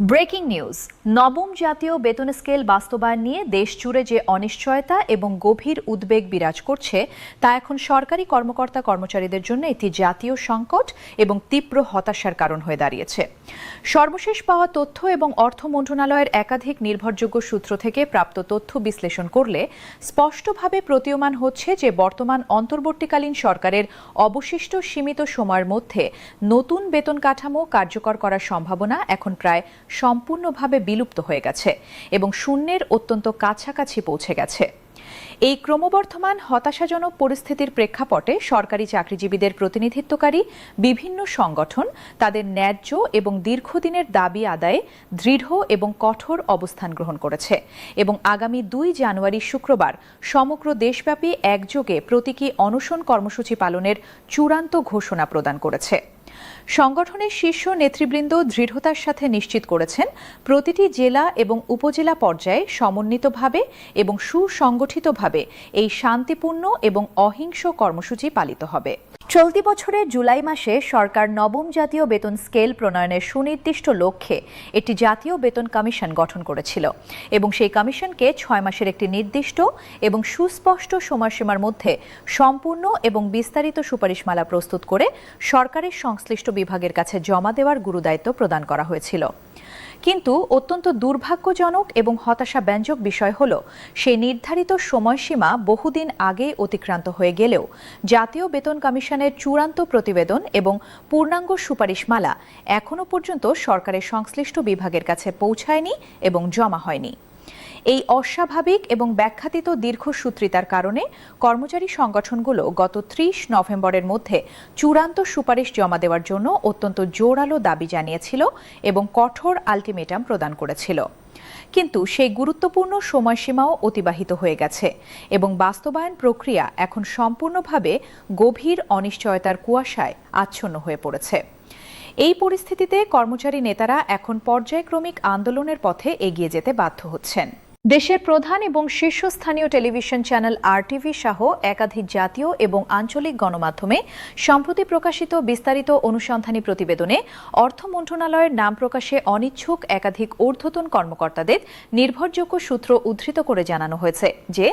Breaking news, নবম জাতীয় বেতন স্কেল বাস্তবায়ন নিয়ে দেশ জুড়ে যে অনিশ্চয়তা এবং গভীর উদ্বেগ বিরাজ করছে, তা এখন সরকারি কর্মকর্তা কর্মচারীদের জন্য একটি জাতীয় সংকট এবং তীব্র হতাশার কারণ হয়ে দাঁড়িয়েছে। সর্বশেষ পাওয়া তথ্য এবং অর্থ মন্ত্রণালয়ের একাধিক নির্ভরযোগ্য সূত্র থেকে প্রাপ্ত তথ্য বিশ্লেষণ করলে স্পষ্টভাবে প্রতীয়মান হচ্ছে যে বর্তমান অন্তর্বর্তীকালীন সরকারের অবশিষ্ট সীমিত সময়ের মধ্যে নতুন বেতন কাঠামো কার্যকর করার সম্ভাবনা এখন প্রায় সম্পূর্ণভাবে বিলুপ্ত হয়ে গেছে এবং শূন্যের অত্যন্ত কাছাকাছি পৌঁছে গেছে। এই ক্রমবর্ধমান হতাশাজনক পরিস্থিতির প্রেক্ষাপটে সরকারি চাকরিজীবীদের প্রতিনিধিত্বকারী বিভিন্ন সংগঠন তাদের ন্যায্য এবং দীর্ঘদিনের দাবি আদায়ে দৃঢ় এবং কঠোর অবস্থান গ্রহণ করেছে এবং আগামী দুই জানুয়ারি শুক্রবার সমগ্র দেশব্যাপী একযোগে প্রতীকী অনশন কর্মসূচি পালনের চূড়ান্ত ঘোষণা প্রদান করেছে। সংগঠনের শীর্ষ নেতৃবৃন্দ দৃঢ়তার সাথে নিশ্চিত করেছেন, প্রতিটি জেলা এবং উপজেলা পর্যায়ে সমন্বিতভাবে এবং সুসংগঠিতভাবে এই শান্তিপূর্ণ এবং অহিংস কর্মসূচি পালিত হবে। চলতি বছরের জুলাই মাসে সরকার নবম জাতীয় বেতন স্কেল প্রণয়নের সুনির্দিষ্ট লক্ষ্যে একটি জাতীয় বেতন কমিশন গঠন করেছিল এবং সেই কমিশনকে ছয় মাসের একটি নির্দিষ্ট এবং সুস্পষ্ট সময়সীমার মধ্যে সম্পূর্ণ এবং বিস্তারিত সুপারিশমালা প্রস্তুত করে সরকারের সংশ্লিষ্ট বিভাগের কাছে জমা দেওয়ার গুরুদায়িত্ব প্রদান করা হয়েছিল। কিন্তু অত্যন্ত দুর্ভাগ্যজনক এবং হতাশা ব্যঞ্জক বিষয় হল, সেই নির্ধারিত সময়সীমা বহুদিন আগে অতিক্রান্ত হয়ে গেলেও জাতীয় বেতন কমিশনের চূড়ান্ত প্রতিবেদন এবং পূর্ণাঙ্গ সুপারিশমালা এখনও পর্যন্ত সরকারের সংশ্লিষ্ট বিভাগের কাছে পৌঁছায়নি এবং জমা হয়নি। এই অস্বাভাবিক এবং ব্যাখ্যাতিত দীর্ঘসূত্রিতার কারণে কর্মচারী সংগঠনগুলো গত ত্রিশ নভেম্বরের মধ্যে চূড়ান্ত সুপারিশ জমা দেওয়ার জন্য অত্যন্ত জোরালো দাবি জানিয়েছিল এবং কঠোর আলটিমেটাম প্রদান করেছিল। কিন্তু সেই গুরুত্বপূর্ণ সময়সীমাও অতিবাহিত হয়ে গেছে এবং বাস্তবায়ন প্রক্রিয়া এখন সম্পূর্ণভাবে গভীর অনিশ্চয়তার কুয়াশায় আচ্ছন্ন হয়ে পড়েছে। এই পরিস্থিতিতে কর্মচারী নেতারা এখন পর্যায়ক্রমিক আন্দোলনের পথে এগিয়ে যেতে বাধ্য হচ্ছেন। দেশের প্রধান এবং শীর্ষস্থানীয় টেলিভিশন চ্যানেল আরটিভি সহ একাধিক জাতীয় এবং আঞ্চলিক গণমাধ্যমে সম্প্রতি প্রকাশিত বিস্তারিত অনুসন্ধানী প্রতিবেদনে অর্থ মন্ত্রণালয়ের নাম প্রকাশে অনিচ্ছুক একাধিক ঊর্ধ্বতন কর্মকর্তাদের নির্ভরযোগ্য সূত্র উদ্ধৃত করে জানানো হয়েছে যে,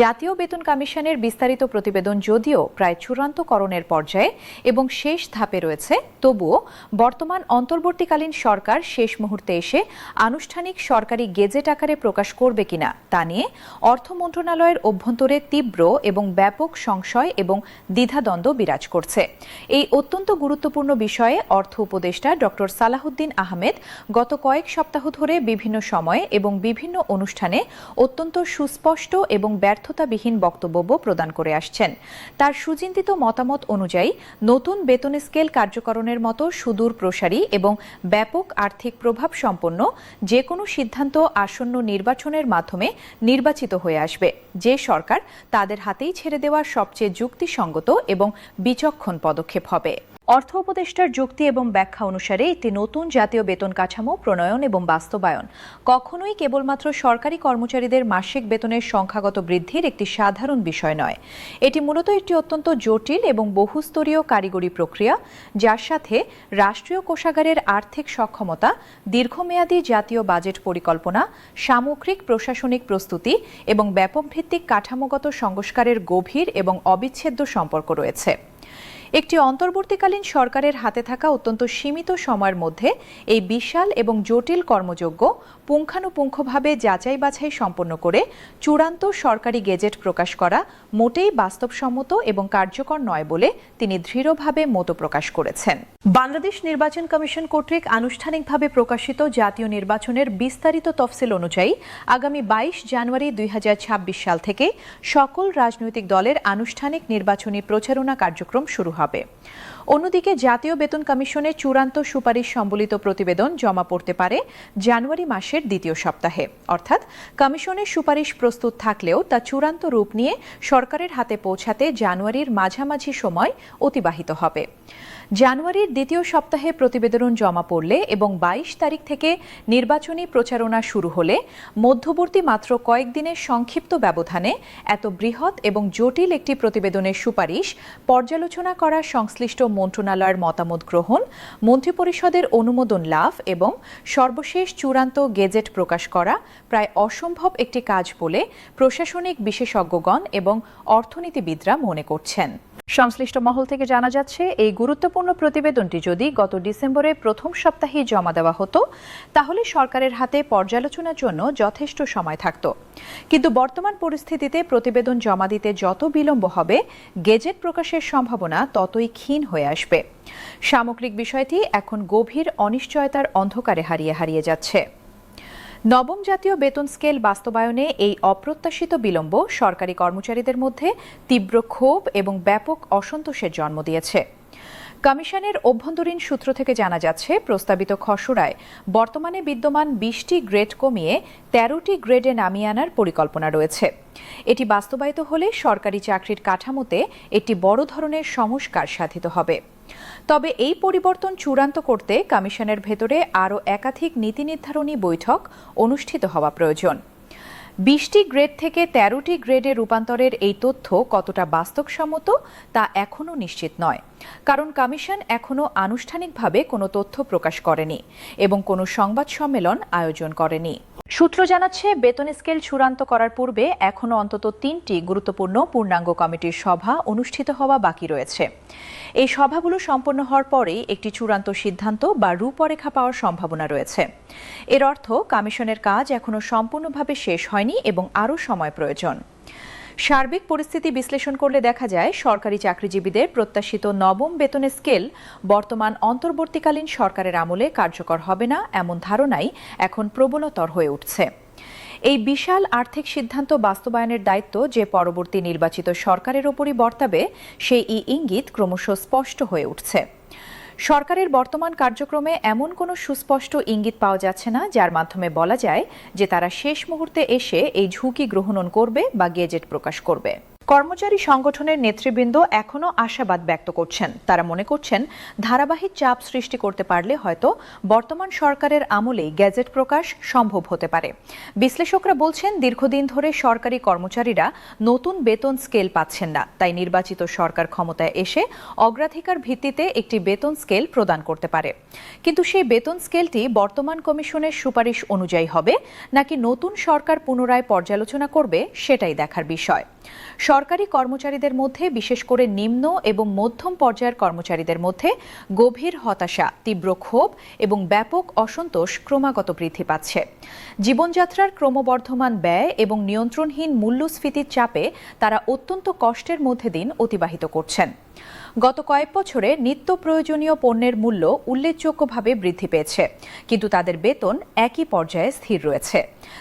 জাতীয় বেতন কমিশনের বিস্তারিত প্রতিবেদন যদিও প্রায় চূড়ান্তকরণের পর্যায়ে এবং শেষ ধাপে রয়েছে, তবুও বর্তমান অন্তর্বর্তীকালীন সরকার শেষ মুহূর্তে এসে আনুষ্ঠানিক সরকারি গেজেট আকারে প্রকাশ করবে কিনা তা নিয়ে অর্থ মন্ত্রণালয়ের অভ্যন্তরে তীব্র এবং ব্যাপক সংশয় এবং দ্বিধাদ্বন্দ্ব বিরাজ করছে। এই অত্যন্ত গুরুত্বপূর্ণ বিষয়ে অর্থ উপদেষ্টা ডক্টর সালাহুদ্দিন আহমেদ গত কয়েক সপ্তাহ ধরে বিভিন্ন সময়ে এবং বিভিন্ন অনুষ্ঠানে অত্যন্ত সুস্পষ্ট এবং ব্যর্থতাবিহীন বক্তব্য প্রদান করে আসছেন। তার সুচিন্তিত মতামত অনুযায়ী নতুন বেতন স্কেল কার্যকরণের মতো সুদূর প্রসারী এবং ব্যাপক আর্থিক প্রভাব সম্পন্ন যে কোনো সিদ্ধান্ত আসন্ন নির্বাচনের মাধ্যমে নির্বাচিত হয়ে আসবে। যে সরকার তাদের হাতেই ছেড়ে দেওয়া সবচেয়ে যুক্তিসঙ্গত এবং বিচক্ষণ পদক্ষেপ হবে। অর্থ উপদেষ্টার যুক্তি এবং ব্যাখ্যা অনুসারে একটি নতুন জাতীয় বেতন কাঠামো, প্রণয়ন এবং বাস্তবায়ন। কখনোই কেবলমাত্র সরকারি কর্মচারীদের মাসিক বেতনের সংখ্যাগত বৃদ্ধির একটি সাধারণ বিষয় নয়। এটি মূলত একটি অত্যন্ত জটিল এবং বহুস্তরীয় কারিগরি প্রক্রিয়া, যার সাথে রাষ্ট্রীয় কোষাগারের আর্থিক সক্ষমতা, দীর্ঘমেয়াদী জাতীয় বাজেট পরিকল্পনা, সামগ্রিক প্রশাসনিক প্রস্তুতি এবং ব্যাপক ভিত্তিক কাঠামোগত সংস্কারের গভীর এবং অবিচ্ছেদ্য সম্পর্ক রয়েছে। একটি অন্তর্বর্তীকালীন সরকারের হাতে থাকা অত্যন্ত সীমিত সময়ের মধ্যে এই বিশাল এবং জটিল কর্মযোগ্য পুঙ্খানুপুঙ্খভাবে যাচাই বাছাই সম্পন্ন করে চূড়ান্ত সরকারি গেজেট প্রকাশ করা মোটেই বাস্তবসম্মত এবং কার্যকর নয় বলে তিনি দৃঢ়ভাবে মত প্রকাশ করেছেন। বাংলাদেশ নির্বাচন কমিশন কর্তৃক আনুষ্ঠানিকভাবে প্রকাশিত জাতীয় নির্বাচনের বিস্তারিত তফসিল অনুযায়ী আগামী বাইশ জানুয়ারি দুই হাজার ছাব্বিশ সাল থেকে সকল রাজনৈতিক দলের আনুষ্ঠানিক নির্বাচনী প্রচারণা কার্যক্রম শুরু হবে। অন্যদিকে জাতীয় বেতন কমিশনের চূড়ান্ত সুপারিশ সম্বলিত প্রতিবেদন জমা পড়তে পারে জানুয়ারি মাসের দ্বিতীয় সপ্তাহে। অর্থাৎ কমিশনের সুপারিশ প্রস্তুত থাকলেও তা চূড়ান্ত রূপ নিয়ে সরকারের হাতে পৌঁছাতে জানুয়ারির মাঝামাঝি সময় অতিবাহিত হবে। জানুয়ারির দ্বিতীয় সপ্তাহে প্রতিবেদন জমা পড়লে এবং বাইশ তারিখ থেকে নির্বাচনী প্রচারণা শুরু হলে মধ্যবর্তী মাত্র কয়েকদিনের সংক্ষিপ্ত ব্যবধানে এত বৃহৎ এবং জটিল একটি প্রতিবেদনের সুপারিশ পর্যালোচনা করা সংশ্লিষ্ট মন্ত্রণালয়ের মতামত গ্রহণ, মন্ত্রিপরিষদের অনুমোদন লাভ এবং সর্বশেষ চূড়ান্ত গেজেট প্রকাশ করা প্রায় অসম্ভব একটি কাজ বলে প্রশাসনিক বিশেষজ্ঞগণ এবং অর্থনীতিবিদরা মনে করছেন। সংশ্লিষ্ট মহল থেকে জানা যাচ্ছে, এই গুরুত্বপূর্ণ প্রতিবেদনটি যদি গত ডিসেম্বরের প্রথম সপ্তাহে জমা দেওয়া হতো, তাহলে সরকারের হাতে পর্যালোচনার জন্য যথেষ্ট সময় থাকত। কিন্তু বর্তমান পরিস্থিতিতে প্রতিবেদন জমা দিতে যত বিলম্ব হবে, গেজেট প্রকাশের সম্ভাবনা ততই ক্ষীণ হয়ে আসবে। সামগ্রিক বিষয়টি এখন গভীর অনিশ্চয়তার অন্ধকারে হারিয়ে হারিয়ে যাচ্ছে। নবম জাতীয় বেতন স্কেল বাস্তবায়নে এই অপ্রত্যাশিত বিলম্ব সরকারি কর্মচারীদের মধ্যে তীব্র ক্ষোভ এবং ব্যাপক অসন্তোষের জন্ম দিয়েছে। কমিশনের অভ্যন্তরীণ সূত্র থেকে জানা যাচ্ছে, প্রস্তাবিত খসড়ায় বর্তমানে বিদ্যমান বিশটি গ্রেড কমিয়ে তেরোটি গ্রেডে নামিয়ে আনার পরিকল্পনা রয়েছে। এটি বাস্তবায়িত হলে সরকারি চাকরির কাঠামোতে একটি বড় ধরনের সংস্কার সাধিত হবে। তবে এই পরিবর্তন চূড়ান্ত করতে কমিশনের ভেতরে আরও একাধিক নীতি নির্ধারণী বৈঠক অনুষ্ঠিত হওয়া প্রয়োজন। বিশটি গ্রেড থেকে তেরোটি গ্রেডে রূপান্তরের এই তথ্য কতটা বাস্তবসম্মত তা এখনও নিশ্চিত নয়। কারণ কমিশন এখনও আনুষ্ঠানিকভাবে কোনো তথ্য প্রকাশ করেনি এবং কোনো সংবাদ সম্মেলন আয়োজন করেনি। সূত্র জানাচ্ছে, বেতন স্কেল চূড়ান্ত করার পূর্বে এখনও অন্তত তিনটি গুরুত্বপূর্ণ পূর্ণাঙ্গ কমিটির সভা অনুষ্ঠিত হওয়া বাকি রয়েছে। এই সভাগুলো সম্পন্ন হওয়ার পরেই একটি চূড়ান্ত সিদ্ধান্ত বা রূপরেখা পাওয়ার সম্ভাবনা রয়েছে। এর অর্থ, কমিশনের কাজ এখনও সম্পূর্ণভাবে শেষ হয়নি এবং আরও সময় প্রয়োজন। সার্বিক পরিস্থিতি বিশ্লেষণ করলে দেখা যায়, সরকারি চাকরিজীবীদের প্রত্যাশিত নবম বেতনের স্কেল বর্তমান অন্তর্বর্তীকালীন সরকারের আমলে কার্যকর হবে না এমন ধারণাই এখন প্রবলতর হয়ে উঠছে। এই বিশাল আর্থিক সিদ্ধান্ত বাস্তবায়নের দায়িত্ব যে পরবর্তী নির্বাচিত সরকারের ওপরই বর্তাবে, সেই ই ইঙ্গিত ক্রমশ স্পষ্ট হয়ে উঠছে। সরকারের বর্তমান কার্যক্রমে এমন কোনো সুস্পষ্ট ইঙ্গিত পাওয়া যাচ্ছে না, যার মাধ্যমে বলা যায় যে তারা শেষ মুহূর্তে এসে এই ঝুঁকি গ্রহণ করবে বা গেজেট প্রকাশ করবে। কর্মচারী সংগঠনের নেতৃবৃন্দ এখনও আশাবাদ ব্যক্ত করছেন। তারা মনে করছেন, ধারাবাহিক চাপ সৃষ্টি করতে পারলে হয়তো বর্তমান সরকারের আমলেই গ্যাজেট প্রকাশ সম্ভব হতে পারে। বিশ্লেষকরা বলছেন, দীর্ঘদিন ধরে সরকারি কর্মচারীরা নতুন বেতন স্কেল পাচ্ছেন না। তাই নির্বাচিত সরকার ক্ষমতায় এসে অগ্রাধিকার ভিত্তিতে একটি বেতন স্কেল প্রদান করতে পারে। কিন্তু সেই বেতন স্কেলটি বর্তমান কমিশনের সুপারিশ অনুযায়ী হবে, নাকি নতুন সরকার পুনরায় পর্যালোচনা করবে, সেটাই দেখার বিষয়। সরকারি কর্মচারীদের মধ্যে, বিশেষ করে নিম্ন এবং মধ্যম পর্যায়ের কর্মচারীদের মধ্যে, গভীর হতাশা, তীব্র ক্ষোভ এবং ব্যাপক অসন্তোষ ক্রমাগত বৃদ্ধি পাচ্ছে। জীবনযাত্রার ক্রমবর্ধমান ব্যয় এবং নিয়ন্ত্রণহীন মূল্যস্ফীতির চাপে তারা অত্যন্ত কষ্টের মধ্যে দিন অতিবাহিত করছেন। গত কয়েক বছরে নিত্য প্রয়োজনীয় পণ্যের মূল্য উল্লেখযোগ্যভাবে বৃদ্ধি পেয়েছে, কিন্তু তাদের বেতন একই পর্যায়ে স্থির রয়েছে।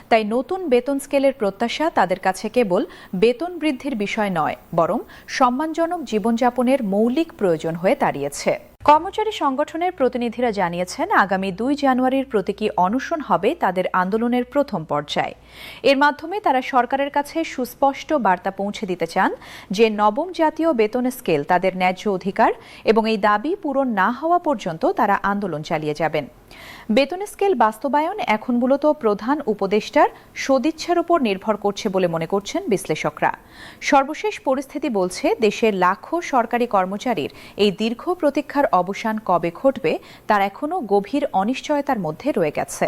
তাই নতুন বেতন স্কেলের প্রত্যাশা তাদের কাছে কেবল বেতন বৃদ্ধির বিষয় নয়, বরং সম্মানজনক জীবনযাপনের মৌলিক প্রয়োজন হয়ে দাঁড়িয়েছে। কর্মচারী সংগঠনের প্রতিনিধিরা জানিয়েছেন, আগামী দুই জানুয়ারির প্রতীকী অনশন হবে তাদের আন্দোলনের প্রথম পর্যায়ে। এর মাধ্যমে তারা সরকারের কাছে সুস্পষ্ট বার্তা পৌঁছে দিতে চান যে, নবম জাতীয় বেতন স্কেল তাদের ন্যায্য অধিকার এবং এই দাবি পূরণ না হওয়া পর্যন্ত তারা আন্দোলন চালিয়ে যাবেন। বেতন স্কেল বাস্তবায়ন এখন মূলত প্রধান উপদেষ্টার সদিচ্ছার উপর নির্ভর করছে বলে মনে করছেন বিশ্লেষকরা। সর্বশেষ পরিস্থিতি বলছে, দেশের লাখো সরকারি কর্মচারীর এই দীর্ঘ প্রতীক্ষার অবসান কবে ঘটবে, তার এখনও গভীর অনিশ্চয়তার মধ্যে রয়ে গেছে।